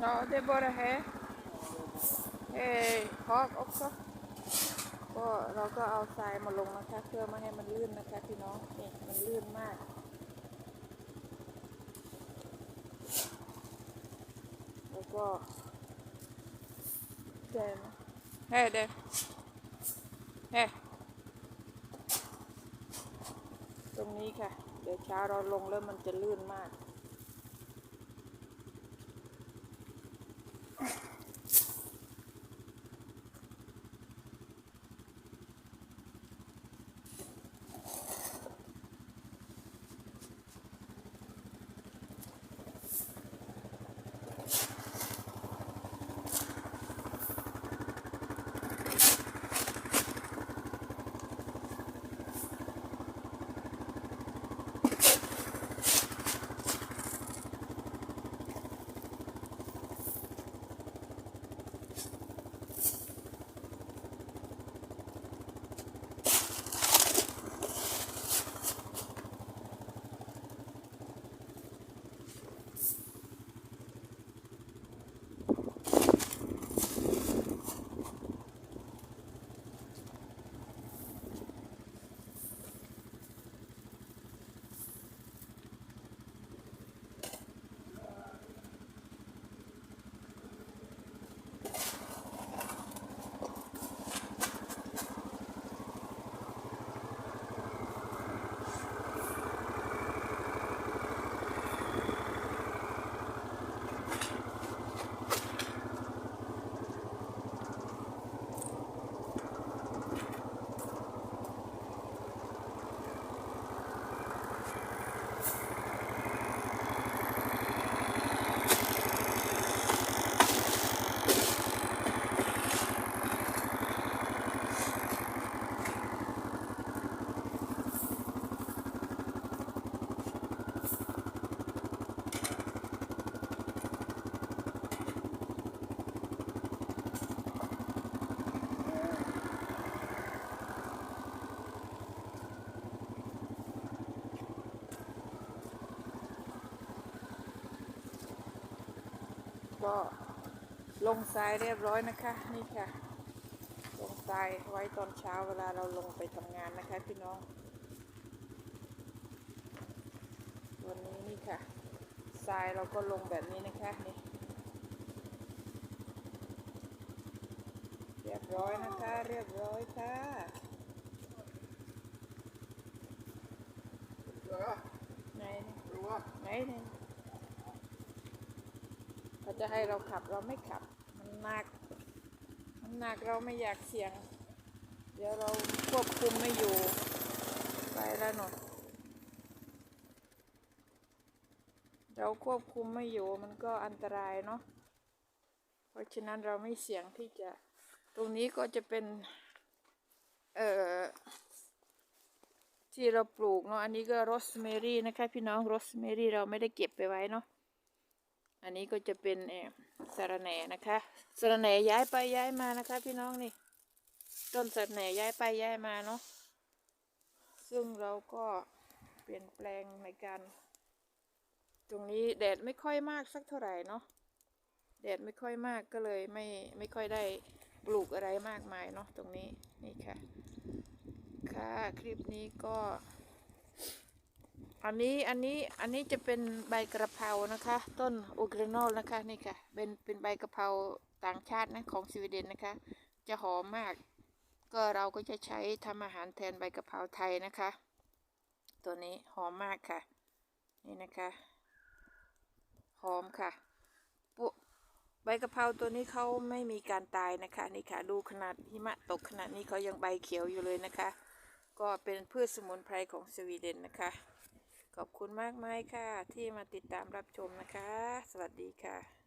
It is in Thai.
Ja, det är bara här. Eh, hak också. ก็เราก็เอาทรายมาลงนะคะเพื่อไม่ให้มันลื่นนะคะพี่น้องนี่มันลื่นมากแล้วก็เดินเฮ้เดินเฮ้ตรงนี้ค่ะ เดี๋ยวเช้าเราลงแล้วมันจะลื่นมาก ก็ลงทรายเรียบร้อยนะคะ นี่ค่ะ ลงทรายไว้ตอนเช้าเวลาเราลงไปทำงานนะคะพี่น้อง วันนี้นี่ค่ะทรายเราก็ลงแบบนี้นะคะนี่เรียบร้อยนะคะ เรียบร้อยค่ะไหนนี่ไหนนี่เขา จะให้เราขับเราไม่ขับ มันหนัก มันหนักเราไม่อยากเสี่ยง เดี๋ยวเราควบคุมไม่อยู่ ไปแล้วหนเราควบคุมไม่อยู่มันก็อันตรายเนาะ เพราะฉะนั้นเราไม่เสี่ยงที่จะ ตรงนี้ก็จะเป็น เอ่อ ที่เราปลูกเนาะ อันนี้ก็โรสแมรี่นะคะ พี่น้องโรสแมรี่เราไม่ได้เก็บไปไว้เนาะ อันนี้ก็จะเป็นเอสะระแหน่นะคะสะระแหน่ย้ายไปย้ายมานะคะ พี่น้องนี่ ต้นสะระแหน่ย้ายไปย้ายมาเนาะซึ่งเราก็เปลี่ยนแปลงในการตรงนี้แดดไม่ค่อยมากสักเท่าไหร่เนาะแดดไม่ค่อยมากก็เลยไม่ไม่ค่อยได้ปลูกอะไรมากมายเนาะตรงนี้นี่ค่ะ ค่ะคลิปนี้ก็ อันนี้อันนี้อันนี้จะเป็นใบกระเพรานะคะ ต้นโอเกรนอลนะคะนี่ค่ะ เป็นเป็นใบกระเพราต่างชาตินะของสวีเดนนะคะ จะหอมมาก ก็เราก็จะใช้ทำอาหารแทนใบกระเพราไทยนะคะ ตัวนี้หอมมากค่ะ นี่นะคะหอมค่ะปุใบกะเพราตัวนี้เขาไม่มีการตายนะคะนี่ค่ะดูขนาดหิมะตกขนาดนี้เขายังใบเขียวอยู่เลยนะคะ ก็เป็นพืชสมุนไพรของสวีเดนนะคะ ขอบคุณมากมายค่ะ ที่มาติดตามรับชมนะคะ สวัสดีค่ะ